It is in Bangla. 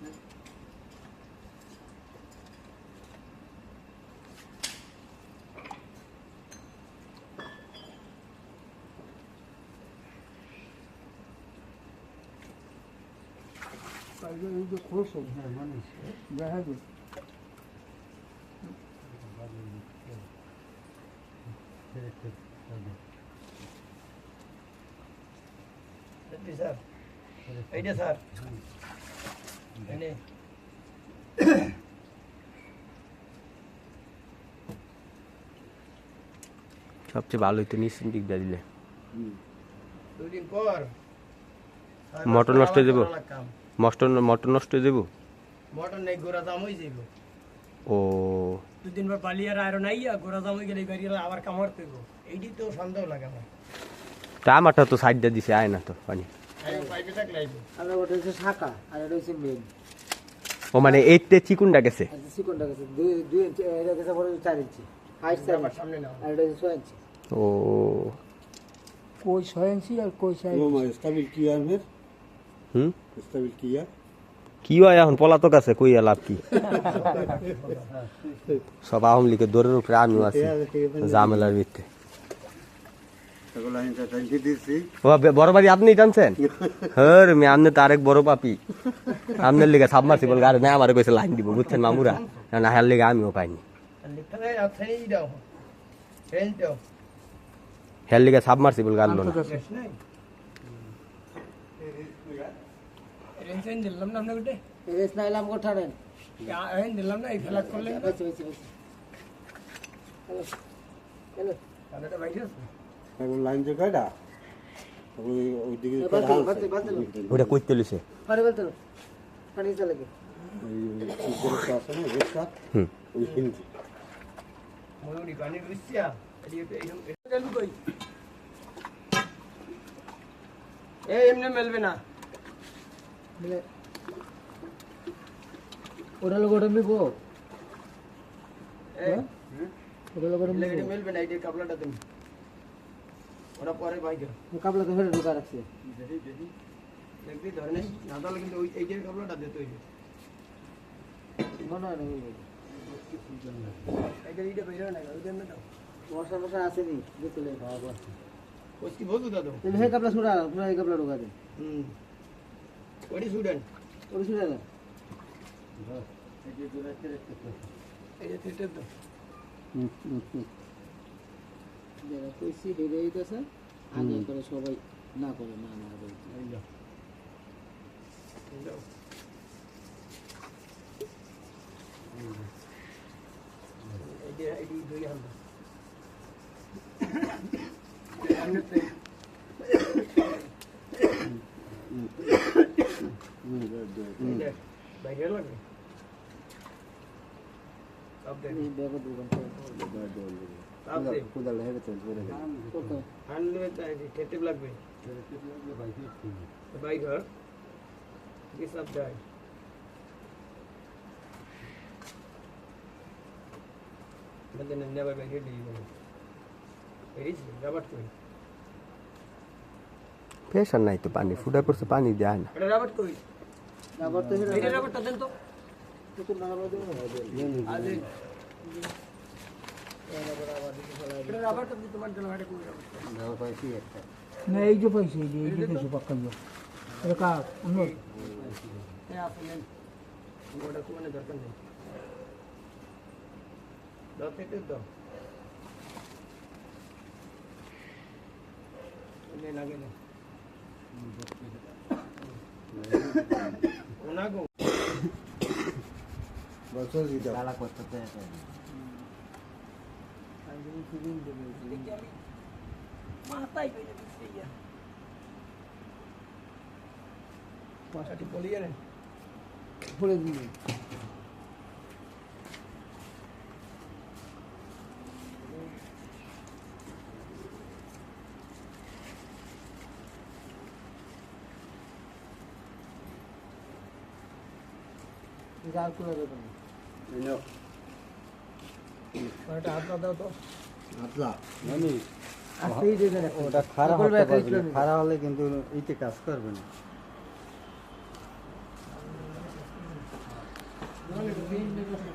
tanesi. Ayrıca önce koş olmuş yani. Ve her gün. Bize. Öyle sar. সবচেয়ে ভালো হইতো নিশ্চিন্ত দিক দিয়ে দিলে। দুদিন পর মটর নষ্ট হয়ে যাব? মটন মটন নষ্ট হয়ে যাব? মটর নেই গোড়া দাম হয়ে যাইব। ও। দুদিন পর বালিয়ার আয়রন আইয়া গোড়া দাম হয়ে গেলে গাড়ি আবার কামড় পেব এইটি তো সন্দেহ লাগে আমার। আমারটা তো সাইড দিয়ে দিছে আয় না তো পানি। আর ওটা হচ্ছে শাখা আর এটা হচ্ছে মেন। ও মানে এইতে চিকুনটা গেছে? আর গেছে দুই দুই ইঞ্চি এটা গেছে বড় চার ইঞ্চি হাইট চার ইঞ্চি সামনে নাও। আর এটা হচ্ছে ছয় ইঞ্চি। ও। কই ছয় ইঞ্চি আর কই চার. হুম? Está mil kia. কি হয় এখন? পলাতক আছে কইয়া লাভ কি? সব আওয়ামী লীগের দৌড়ের উপরে আমিও আছি জামেলার ভিত্তে বড় বাড়ি আপনি টানছেন? হর মে আমনে তো আরেক বড় পাপি। আমনের লিগে সাবমার্সিবল গাড়ি না আমার কইছে লাইন দিব বুঝছেন মামুরা? না হের লিগে আমিও পাইনি। হের লিগে সাবমার্সিবল গাড়লো না রেঞ্জ নাই রেঞ্জ রেঞ্জ দিলাম না আপনাকে? রেস নাইলাম কোঠা দিলাম না এই ফেলাক করলেন না বেঁচে বেঁচে বেঁচে হ্যালো তাহলে বাইরে আছে Sako lain jo kada. Sako oi digi Eh, kada batul, hal. batul, batul. ওটা কইতে লইছে পানি বলতে পানি চলে গে Oi siguro sa sa na resta. হুম। Oi hindi. ময়ূরী পানি এটি এটা এই এমনি মেলবে না। ওটা লোক ওটা মিবো ওটা লোক ওটা মেলবে না এটির কাপড়টা তুমি। ওরা পরে বাইকে কাপড়া ফেলে ঢোকা রাখছে। দেখবি ধরে নেই না কিন্তু ওই এইটির কাপড়টা দিতে হইবে না মিবো এইটার এইটা বেরো না ওই জন্য দাও মশা মশা আসেনি দাদু? তাহলে হে কাপড়া ছুড়া পুরো এই কাপড়া ঢোকা দে হুম। ওটি স্টুডেন্ট ওটা ছুড়া না। এইটা থিয়েটার দাও যারা কইছি হেরে হইতেছে আগে করে সবাই না করে না না দেখ বাইরে লাগবে সব দেখ দেখ Kudal hebe tan pore. কত আনলে ঠেটে লাগবে বাইক হর কি সব যায় মানে নেবার বাইরে দিয়ে দিবেন এই রাবার কই প্রেশার নাই তো পানি ফুটা করছে পানি দেয় না এটা রাবার কই আবার তো হেরে এই রাবারটা দেন তো কত না আবার দেবো আজ এটা রাবারটা দি তোমার জন্য এটা কই রাবার না এই যে পয়সা এই যে এই যে পয়সা পাক্কা যে এটা কা অন্য হ্যাঁ আপনি নেন ওটা কোনে দরকার নেই দাও থেকে দাও নে লাগে মাথায় দিছে ইয়া পাশাটি পলিয়ে রে পড়ে দিবি। গাল করে দেবেন এটা হাত দাও তো Atla. মানে আসতেই দেবেন ওটা খারাপ ইসলামী। খারাপ হলে কিন্তু এইতে কাজ করবে না তিনটে বছর